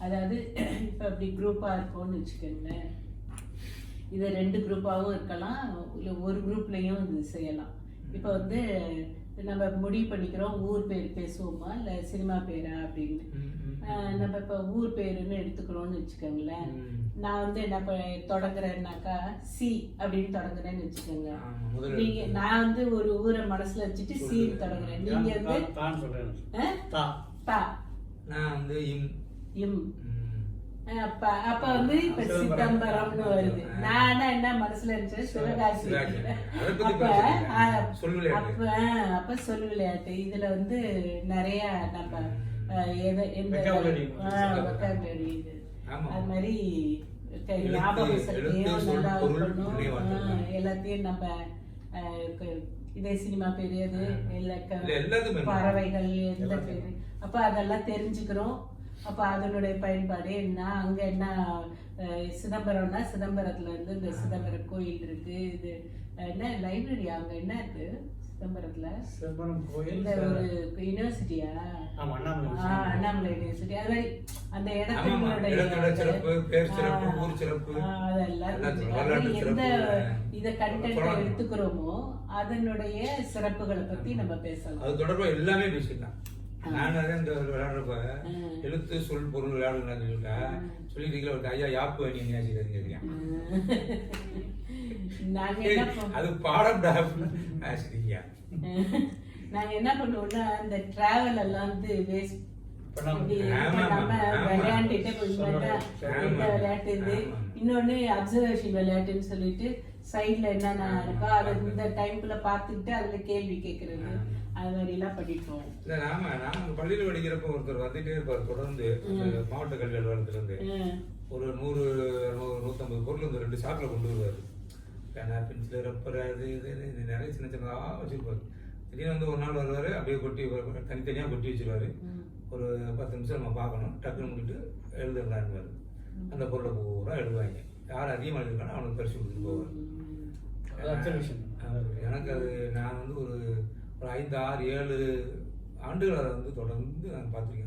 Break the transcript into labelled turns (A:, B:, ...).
A: அதாவது இப்போ அப்படி குரூப்பாக இருக்கோம்னு வச்சுக்கோங்களேன். இதை ரெண்டு குரூப்பாகவும் இருக்கலாம். இல்லை ஒரு குரூப்லேயும் இது செய்யலாம். இப்போ வந்து நம்ம முடிவு பண்ணிக்கிறோம் ஊர் பேர் பேசுவோமா? இல்லை சினிமா பேரா அப்படின்னு. நம்ம இப்போ ஊர் பேருன்னு எடுத்துக்கிறோம்னு வச்சுக்கோங்களேன். நான் வந்து என்ன தொடங்குறேன்னாக்கா சி அப்படின்னு தொடங்குறேன்னு வச்சுக்கோங்க. நீங்க நான் வந்து ஒரு ஊரை மனசுல வச்சுட்டு சி தொடங்குறேன். நீங்க வந்து
B: தான் தான் சொல்றேன்
A: ஆ?
B: தா
A: தா
C: நான் வந்து இம்.
A: இம். அப்ப அப்ப வந்து இப்ப
B: சிதம்பரம்.
A: சிதம்பரம்னு வருது. நான் என்ன மனசுல இருந்துச்சு சிவகாசி. அப்ப. அப்ப அப்ப சொல் விளையாட்டு இதுல வந்து நிறைய நம்ம எத- எந்த. அது மாதிரி ஞாபக சக்தியும் நல்லா இருக்கணும் எல்லாத்தையும் நம்ம இதே சினிமா பேரு அது இல்ல. பறவைகள் எந்த பேரு? அப்ப அதெல்லாம் தெரிஞ்சுக்கிறோம். அப்ப அதனுடைய பயன்பாடு என்ன? அங்க என்ன சிதம்பரம்னா சிதம்பரத்துல இருந்து இந்த சிதம்பரம் கோயில் இருக்கு. இது என்ன லைப்ரரி அங்க என்ன இருக்கு? சிதம்பரத்துல.
B: சிதம்பரம் கோயில்
A: ஒரு யூனிவர்சிட்டியா
B: ஆமா அண்ணாமலை
A: யூனிவர்சிட்டி அது மாதிரி அந்த
C: இடத்தோட சிறப்பு, பேர் சிறப்பு,
A: ஆ,
C: ஊர் சிறப்பு.
A: அதெல்லாம் எந்த. இத கண்டென்ட். எடுத்துக்கிறோமோ அதனுடைய சிறப்புகளை பத்தி நம்ம பேசலாம்.
C: அது தொடர்பா எல்லாமே பேசிக்கலாம். நான் இந்த விளையாடுறப்ப. எழுத்து சொல் பொருள் விளையாடுன்னு சொல்லிட்டா ஒரு ஐயா யாப்பு
A: நாங்க பண்-
C: அது பாடம்டா சரியா
A: நாங்க என்ன பண்ணுவோம்னா இந்த டிராவல் எல்லாம் வந்து வேஸ்ட். விளையாட்டு. இன்னொன்னு அப்சர்வேஷன் விளையாட்டுன்னு சொல்லிட்டு சைட்ல என்னென்ன. இருக்கோ அதை இந்த டைம்குள்ள பார்த்துக்கிட்டு அதுல கேள்வி கேட்கறது. அது மாதிரி எல்லாம்
C: இல்ல நாம நான் பள்ளியில படிக்கிறப்ப ஒருத்தர் வந்துட்டே இருப்பார் தொடர்ந்து மாவட்ட கல்வி அலுவலகத்துல இருந்து. ஒரு நூறு நூற்றம்பது பொருள் இந்த ரெண்டு சாக்கில் கொண்டு வருவார் பேனா பென்சில் ரப்பர் அது இது இது நிறைய சின்ன சின்னதாக வச்சுருப்பார். திடீர்னு வந்து ஒரு நாள் வருவார் அப்படியே கொட்டி தனித்தனியாக கொட்டி வச்சிருவாரு. ஒரு பத்து நிமிஷம் நம்ம பார்க்கணும் டக்குன்னு முடிட்டு எழுதுறாருவார் அந்த பொருளை பூரா எழுதுவாங்க. யார் அதிகமாக எழுதுறானோ அவனுக்கு பரிசு கொடுத்துட்டு போவார். எனக்கு அது நான் வந்து ஒரு ஒரு ஐந்து ஆறு ஏழு ஆண்டுகள் அதை வந்து தொடர்ந்து நான் பார்த்துருக்கேன்.